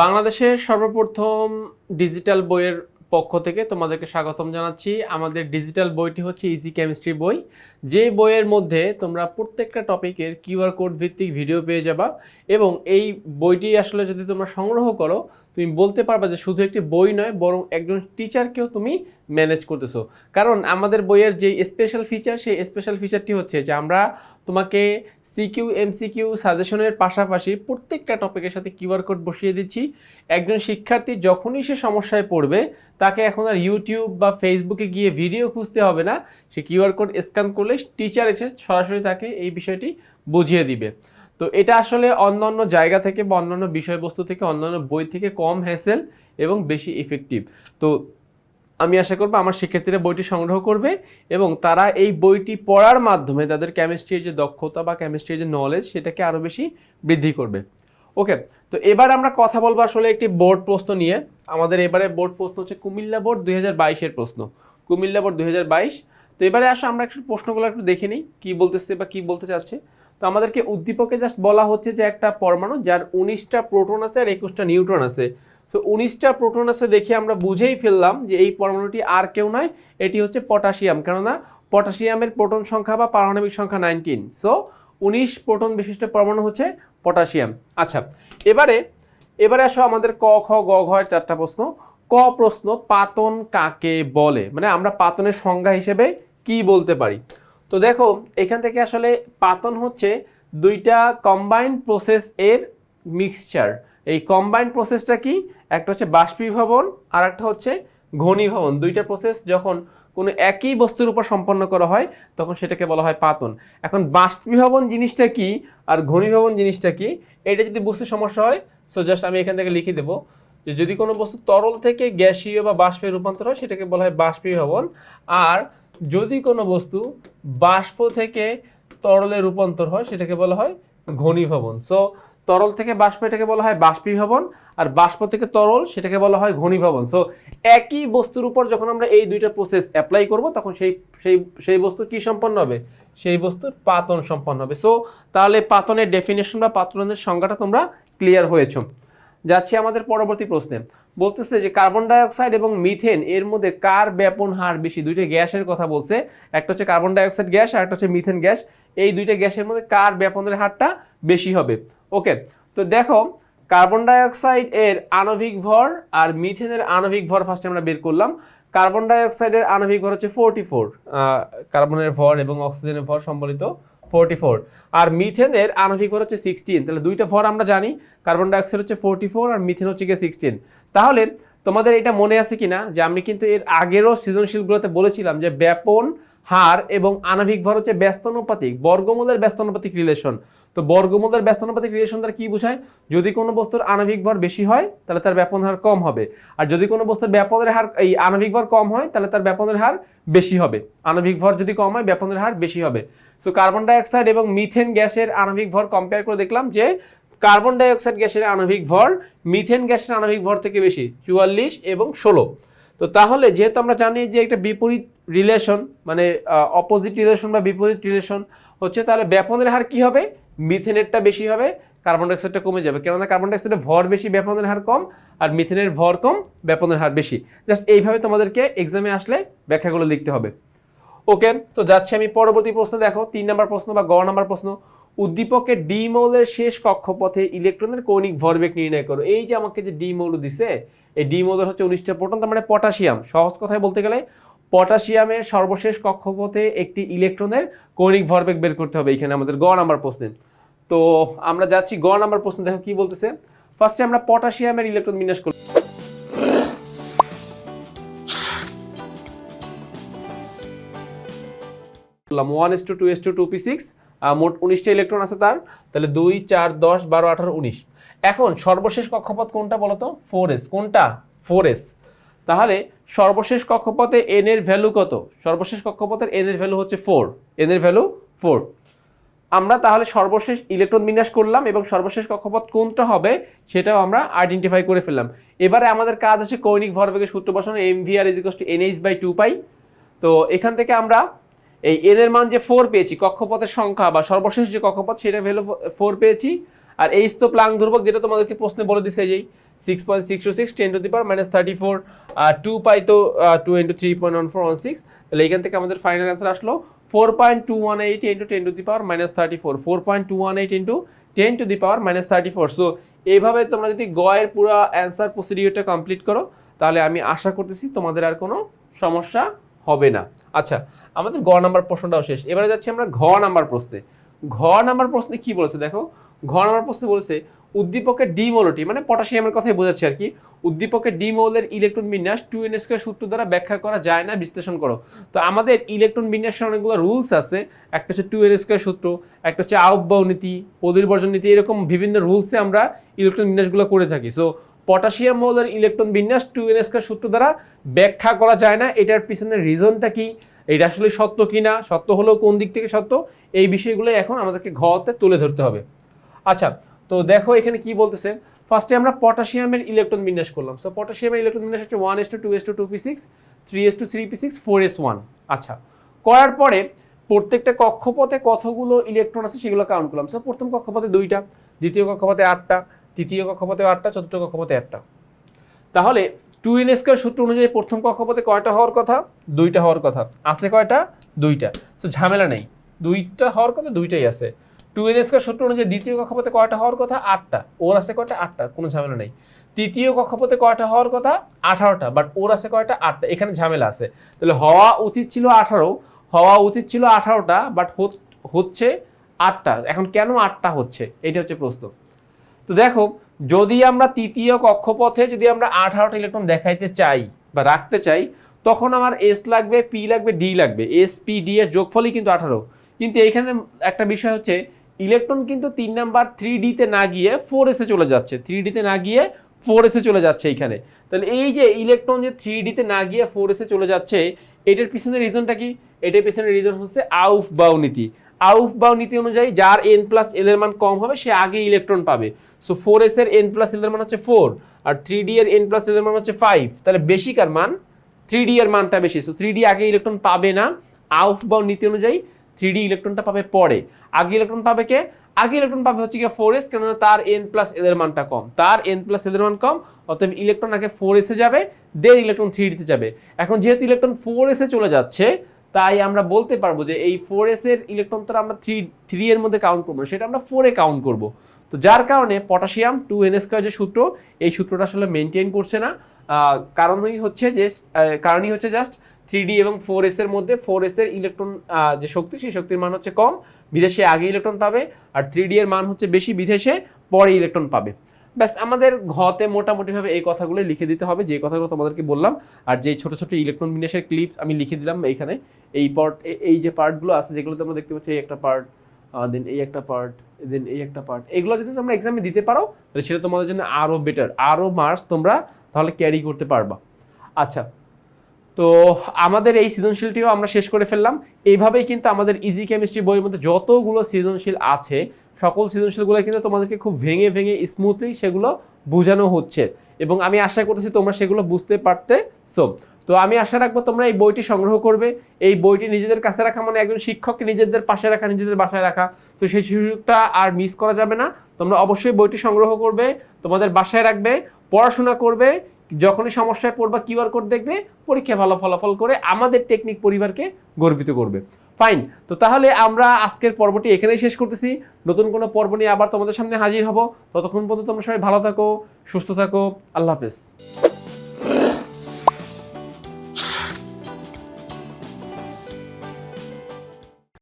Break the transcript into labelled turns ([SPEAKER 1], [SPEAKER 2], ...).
[SPEAKER 1] বাংলাদেশের সর্বপ্রথম ডিজিটাল বইয়ের পক্ষ থেকে তোমাদেরকে স্বাগতম জানাচ্ছি। আমাদের ডিজিটাল বইটি হচ্ছে ইজি কেমিস্ট্রি বই। যে বইয়ের মধ্যে তোমরা প্রত্যেকটা টপিকের কিউআর কোড ভিত্তিক ভিডিও পেয়ে যাবা এবং এই বইটি আসলে যদি তোমরা সংগ্রহ করো, তুমি বলতে পারবা যে শুধু একটি বই নয়, বরং একজন টিচারকেও তুমি ম্যানেজ করতেছো। কারণ আমাদের বইয়ের যে স্পেশাল ফিচার, সেই স্পেশাল ফিচারটি হচ্ছে যে আমরা তোমাকে সিকিউ, এমসিকিউ সাজেশনের পাশাপাশি প্রত্যেকটা টপিকের সাথে কিউআর কোড বসিয়ে দিচ্ছি। একজন শিক্ষার্থী যখনই সে সমস্যায় পড়বে, তাকে এখন আর ইউটিউব বা ফেসবুকে গিয়ে ভিডিও খুঁজতে হবে না। সে কিউআর কোড স্ক্যান করলে টিচার এসে সরাসরি তাকে এই বিষয়টি বুঝিয়ে দিবে। তো এটা আসলে অন্যান্য জায়গা থেকে বা অন্যান্য বিষয়বস্তু থেকে, অন্যান্য বই থেকে কম হ্যাসেল এবং বেশি ইফেক্টিভ তো আমি আশা করব আমার শিক্ষার্থীরা বইটি সংগ্রহ করবে এবং তারা এই বইটি পড়ার মাধ্যমে তাদের কেমিস্ট্রির যে দক্ষতা বা কেমিস্ট্রির যে নলেজ সেটাকে আরও বেশি বৃদ্ধি করবে। ওকে, তো এবার আমরা কথা বলব আসলে একটি বোর্ড প্রশ্ন নিয়ে। আমাদের এবারে বোর্ড প্রশ্ন হচ্ছে কুমিল্লা বোর্ড দুই প্রশ্ন। কুমিল্লা বোর্ড দুই হাজার বাইশ তো এবারে আসো, আমরা একটু প্রশ্নগুলো একটু দেখে নিই, কী বলতেছে বা কী বলতে চাচ্ছে। তো আমাদেরকে উদ্দীপকে জাস্ট বলা হচ্ছে যে একটা পরমাণু, যার উনিশটা প্রোটন আছে আর একুশটা নিউট্রন আছে। সো উনিশটা প্রোটন আছে দেখে আমরা বুঝেই ফেললাম যে এই পরমাণুটি আর কেউ নয়, এটি হচ্ছে পটাশিয়াম। কেননা পটাশিয়ামের প্রোটন সংখ্যা বা পারমাণবিক সংখ্যা নাইনটিন সো উনিশ প্রোটন বিশিষ্ট পরমাণু হচ্ছে পটাশিয়াম। আচ্ছা এবারে এবারে আসো আমাদের ক, খ, গ, ঘ চারটা প্রশ্ন। ক প্রশ্ন পাতন কাকে বলে? মানে আমরা পাতনের সংজ্ঞা হিসেবে কি বলতে পারি? তো দেখো, এখান থেকে আসলে পাতন হচ্ছে দুইটা কম্বাইন্ড প্রসেস এর মিক্সচার এই কম্বাইন্ড প্রসেসটা কি? একটা হচ্ছে বাষ্পীভবন আর একটা হচ্ছে ঘনীভবন। দুইটা প্রসেস যখন কোনো একই বস্তুর উপর সম্পন্ন করা হয়, তখন সেটাকে বলা হয় পাতন। এখন বাষ্পীভবন জিনিসটা কি আর ঘনীভবন জিনিসটা কি? এটা যদি বুঝতে সমস্যা হয় সো জাস্ট আমি এখান থেকে লিখে দেবো। যে যদি কোনো বস্তু তরল থেকে গ্যাসীয় বা বাষ্পে রূপান্তর হয়, সেটাকে বলা হয় বাষ্পীভবন। আর যদি কোনো বস্তু বাষ্প থেকে তরলে রূপান্তর হয়, সেটাকে বলা হয় ঘনীভবন। সো তরল থেকে বাষ্প এটাকে বলা হয় বাষ্পীভবন, আর বাষ্প থেকে তরল সেটাকে বলা হয় ঘনীভবন। সো একই বস্তুর উপর যখন আমরা এই দুইটা প্রসেস অ্যাপ্লাই করব, তখন সেই সেই সেই বস্তু কি সম্পন্ন হবে? সেই বস্তুর পাতন সম্পন্ন হবে। সো তাহলে পাতনের ডেফিনেশন বা পাতনের সংজ্ঞাটা তোমরা ক্লিয়ার হয়েছো। যাচ্ছি আমাদের পরবর্তী প্রশ্নে। বলতেছে যে কার্বন ডাইঅক্সাইড এবং মিথেন এর মধ্যে কার ব্যাপন হার বেশি? দুইটা গ্যাসের কথা বলছে। একটা হচ্ছে কার্বন ডাইঅক্সাইড গ্যাস আর একটা হচ্ছে মিথেন গ্যাস। এই দুইটা গ্যাসের মধ্যে কার ব্যাপনের হারটা বেশি হবে? ওকে, তো দেখো কার্বন ডাইঅক্সাইড এর আণবিক ভর আর মিথেনের আণবিক ভর ফার্স্টে আমরা বের করলাম। কার্বন ডাইঅক্সাইডের আণবিক ভর হচ্ছে ফোরটি ফোর কার্বনের ভর এবং অক্সিজেনের ভর সম্বলিত ফোরটি ফোর আর মিথেনের আণবিক ভর হচ্ছে সিক্সটিন তাহলে দুইটা ভর আমরা জানি কার্বন ডাইঅক্সাইড হচ্ছে ফোরটি ফোর আর মিথেন হচ্ছে গিয়ে সিক্সটিন তাহলে তোমাদের এটা মনে আছে কি না যে আমি কিন্তু এর আগেরও সৃজনশীলগুলোতে বলেছিলাম যে ব্যাপন হার এবং আণবিক ভর হচ্ছে ব্যস্তানুপাতিক, বর্গমূলের ব্যস্তানুপাতিক রিলেশন তো বর্গমূলের ব্যস্তানুপাতিক রিলেশন দ্বারা কী বোঝায়? যদি কোনো বস্তুর আণবিক ভর বেশি হয়, তাহলে তার ব্যাপন হার কম হবে। আর যদি কোনো বস্তুর ব্যাপনের হার, এই আণবিক ভর কম হয়, তাহলে তার ব্যাপনের হার বেশি হবে। আণবিক ভর যদি কম হয়, ব্যাপনের হার বেশি হবে। সো কার্বন ডাইঅক্সাইড এবং মিথেন গ্যাসের আণবিক ভর কম্পেয়ার করে দেখলাম যে কার্বন ডাইঅক্সাইড গ্যাসের আণবিক ভর মিথেন গ্যাসের আণবিক ভর থেকে বেশি, চুয়াল্লিশ এবং ষোলো। তো তাহলে যেহেতু আমরা জানি যে একটা বিপরীত রিলেশন মানে অপোজিট রিলেশন বা বিপরীত রিলেশন হচ্ছে, তাহলে ব্যাপনের হার কি হবে? মিথেনেরটা বেশি হবে কার্বন ডাইঅক্সাইডটা কমে যাবে। কেননা কার্বন ডাইঅক্সাইডের ভর বেশি, ব্যাপনের হার কম, আর মিথেনের ভর কম, ব্যাপনের হার বেশি। জাস্ট এইভাবে তোমাদেরকে এক্সামে আসলে ব্যাখ্যাগুলো লিখতে হবে। ওকে, তো যাচ্ছে আমি পরবর্তী প্রশ্ন, দেখো, তিন নম্বর প্রশ্ন বা গ নম্বর প্রশ্ন। উদ্দীপকের ডি মৌলের শেষ কক্ষপথে ইলেকট্রনের কৌণিক ভরবেগ নির্ণয় করো। এই যে আমাকে যে ডি মৌল দিছে, এই ডি মৌলের হচ্ছে উনিশটা প্রোটন, তার মানে পটাশিয়াম। সহজ কথায় বলতে গেলে, পটাশিয়ামের সর্বশেষ কক্ষপথে একটি ইলেকট্রনের কৌণিক ভরবেগ বের করতে হবে, এখানে আমাদের গ নাম্বার প্রশ্নে। তো আমরা যাচ্ছি, গ নাম্বার প্রশ্ন, দেখো কি বলতেছে? ফার্স্টে আমরা পটাশিয়ামের ইলেকট্রন বিন্যাস করব। করলাম। One s two two s two two p six মোট উনিশটা ইলেকট্রন আছে তার। তাহলে দুই, চার, দশ, বারো, আঠারো, উনিশ। এখন সর্বশেষ কক্ষপথ কোনটা বলতো ফোর এস কোনটা? ফোর এস তাহলে সর্বশেষ কক্ষপথে এন এর ভ্যালু কত? সর্বশেষ কক্ষপথের এন এর ভ্যালু হচ্ছে ফোর এন এর ভ্যালু ফোর আমরা তাহলে সর্বশেষ ইলেকট্রন বিন্যাস করলাম এবং সর্বশেষ কক্ষপথ কোনটা হবে সেটাও আমরা আইডেন্টিফাই করে ফেললাম। এবারে আমাদের কাজ হচ্ছে কৌণিক ভরবেগের সূত্র বসানো m v r ইজিকস two nh by two pi তো এখান থেকে আমরা এই এন এর মান যে ফোর পেয়েছি, কক্ষপথের সংখ্যা বা সর্বশেষ যে কক্ষপথ সেটা ভ্যালু ফোর পেয়েছি। আর এইচ তো প্লাং ধ্রুবক যেটা তোমাদেরকে প্রশ্নে বলে দিছে যেই six point six two six ten to the power minus thirty four R two pi তো two into three point one four one six তাহলে এখান থেকে আমাদের ফাইনাল অ্যান্সার আসলো four point two one eight into ten to the power minus thirty four four point two one eight into ten to the power minus thirty four so এইভাবে তোমরা যদি গয়ের পুরো অ্যান্সার প্রসিডিওরটা কমপ্লিট করো, তাহলে আমি আশা করতেছি তোমাদের আর কোনো সমস্যা হবে না। আচ্ছা আমাদের গ নাম্বার প্রশ্নটাও শেষ। এবারে যাচ্ছি আমরা ঘ নাম্বার প্রশ্নে। ঘ নাম্বার প্রশ্নে কি বলেছে দেখো? ঘ নাম্বার প্রশ্নে বলেছে, উদ্দীপকের ডিমোলটি মানে পটাশিয়ামের কথাই বোঝাচ্ছি আর কি, উদ্দীপকের ডিমোলের ইলেকট্রন বিন্যাস টু এন স্কোয়ার সূত্র দ্বারা ব্যাখ্যা করা যায় না, বিশ্লেষণ করো। তো আমাদের ইলেকট্রন বিন্যাসের অনেকগুলো রুলস আছে, একটা হচ্ছে টু এন স্কোয়ার সূত্র, একটা হচ্ছে আউটবাউ নীতি অদির্বর্জন নীতি, এরকম বিভিন্ন রুলসে আমরা ইলেকট্রন বিন্যাসগুলো করে থাকি। সো পটাশিয়াম মৌলের ইলেকট্রন বিন্যাস টু এন স্কোয়ার সূত্র দ্বারা ব্যাখ্যা করা যায় না, এটার পিছনের রিজনটা কি? এটা আসলে সত্য কি না সত্য হলেও কোন দিক থেকে সত্য, এই বিষয়গুলো এখন আমাদেরকে ঘতে তুলে ধরতে হবে। আচ্ছা তো দেখো এখানে কি বলতেছে ফার্স্টে আমরা পটাশিয়ামের ইলেকট্রন বিন্যাস করলাম। সো পটাশিয়ামের ইলেকট্রন বিন্যাস হচ্ছে one s two two s two two p six three s two three p six four s one আচ্ছা করার পরে প্রত্যেকটা কক্ষপথে কতগুলো ইলেকট্রন আছে সেগুলো কাউন্ট করলাম। সো প্রথম কক্ষপথে দুইটা, দ্বিতীয় কক্ষপথে আটটা, তৃতীয় কক্ষপথে আটটা, চতুর্থ কক্ষপথে একটা। তাহলে টু এন স্কোয়ার সূত্র অনুযায়ী প্রথম কক্ষপথে কয়টা হওয়ার কথা? দুইটা হওয়ার কথা। আছে কয়টা? দুইটা। তো ঝামেলা নেই। দুইটা হওয়ার কথা, দুইটাই আছে। টু এন স্কোয়ার সূত্র অনুযায়ী দ্বিতীয় কক্ষপথে কয়টা হওয়ার কথা? আটটা। ওর আছে কয়টা? আটটা। কোনো ঝামেলা নেই। তৃতীয় কক্ষপথে কয়টা হওয়ার কথা? আঠারোটা। বাট ওর আছে কয়টা? আটটা। এখানে ঝামেলা আছে। তাহলে হওয়া উচিত ছিল আঠারো, হওয়া উচিত ছিল আঠারোটা, বাট হচ্ছে আটটা। এখন কেন আটটা হচ্ছে? এটা হচ্ছে প্রশ্ন। তো দেখো যদি আমরা তৃতীয় কক্ষপথে যদি আমরা আঠারোটা ইলেকট্রন দেখাইতে চাই বা রাখতে চাই, তখন আমার এস লাগবে পি লাগবে ডি লাগবে। এস পি ডি এর যোগফলই কিন্তু আঠারো। কিন্তু এইখানে একটা বিষয় হচ্ছে ইলেকট্রন কিন্তু তিন নাম্বার থ্রি ডিতে না গিয়ে ফোর এসে চলে যাচ্ছে। থ্রি ডিতে না গিয়ে ফোর এসে চলে যাচ্ছে এইখানে। তাহলে এই যে ইলেকট্রন যে থ্রি ডিতে না গিয়ে ফোর এসে চলে যাচ্ছে, এটার পিছনে রিজনটা কি? এটার পিছনে রিজন হচ্ছে আউফ বাউ নীতি আউফ বাউ নীতি অনুযায়ী যার এন প্লাস এল এর মান কম হবে, সে আগে ইলেকট্রন পাবে। সো ফোর এস এর এন প্লাস এল এর মান হচ্ছে ফোর আর থ্রি ডি এর এন প্লাস এল এর মান হচ্ছে ফাইভ তাহলে বেশিকার মান? থ্রি ডি এর মানটা বেশি। সো থ্রি ডি আগে ইলেকট্রন পাবে না। আউফ বাউ নীতি অনুযায়ী থ্রি ডি ইলেকট্রনটা পাবে পরে। আগে ইলেকট্রন পাবে কে? আগে ইলেকট্রন পাবে হচ্ছে কি ফোর এস কেননা তার এন প্লাস এল এর মানটা কম। তার এন প্লাস এল এর মান কম, অতএব ইলেকট্রন আগে ফোর এসে যাবে দেন ইলেকট্রন থ্রি ডিতে যাবে। এখন যেহেতু ইলেকট্রন ফোর এসে চলে যাচ্ছে তাই আমরা বলতে পারব যে এই ফোর এস এর ইলেকট্রন তো আমরা থ্রি থ্রি এর মধ্যে কাউন্ট করব না, সেটা আমরা ফোরে কাউন্ট করব। তো যার কারণে পটাশিয়াম টু এন স্কোয়ার যে সূত্র এই সূত্রটা আসলে মেনটেন করছে না। কারণই হচ্ছে যে কারণই হচ্ছে জাস্ট থ্রি ডি এবং ফোর এস এর মধ্যে ফোর এস এর ইলেকট্রন যে শক্তি সেই শক্তির মান হচ্ছে কম। বিদেশে আগে ইলেকট্রন পাবে আর থ্রি ডি এর মান হচ্ছে বেশি বিদেশে পরে ইলেকট্রন পাবে। ব্যাস, আমাদের ঘতে মোটামুটিভাবে এই কথাগুলো লিখে দিতে হবে, যে কথাগুলো তোমাদেরকে বললাম। আর যে ছোট ছোট ইলেকট্রন বিন্যাসের ক্লিপ আমি লিখে দিলাম এইখানে। এই পার্ট এই যে পার্টগুলো আছে যেগুলো তোমরা দেখতে পাচ্ছ এই একটা পার্ট দেন এই একটা পার্ট দেন এই একটা পার্ট এগুলো যদি তোমরা এক্সামে দিতে পারো, তাহলে সেটা তোমাদের জন্য আরও বেটার আরও মার্কস তোমরা তাহলে ক্যারি করতে পারবা। আচ্ছা তো আমাদের এই সৃজনশীলটিও আমরা শেষ করে ফেললাম। এইভাবেই কিন্তু আমাদের ইজি কেমিস্ট্রি বইয়ের মধ্যে যতগুলো সৃজনশীল আছে সকল সৃজনশীলগুলো কিন্তু তোমাদেরকে খুব ভেঙে ভেঙে স্মুথলি সেগুলো বোঝানো হচ্ছে। এবং আমি আশা করতেছি তোমরা সেগুলো বুঝতে পারতে। সো তো আমি আশা রাখব তোমরা এই বইটি সংগ্রহ করবে। এই বইটি নিজেদের কাছে রাখা মানে একজন শিক্ষককে নিজেদের পাশে রাখা, নিজেদের বাসায় রাখা। তো সেই সুযোগটা আর মিস করা যাবে না। তোমরা অবশ্যই বইটি সংগ্রহ করবে, তোমাদের বাসায় রাখবে, পড়াশোনা করবে, যখনই সমস্যায় পড়বা কিউআর কোড দেখবে, পরীক্ষায় ভালো ফলাফল করে আমাদের টেকনিক পরিবারকে গর্বিত করবে। ফাইন তো তাহলে আমরা আজকের পর্বটি এখানেই শেষ করতেছি। নতুন কোনো পর্ব নিয়ে আবার তোমাদের সামনে হাজির হব। ততক্ষণ পর্যন্ত তোমরা সবাই ভালো থাকো, সুস্থ থাকো। আল্লাহ হাফেজ।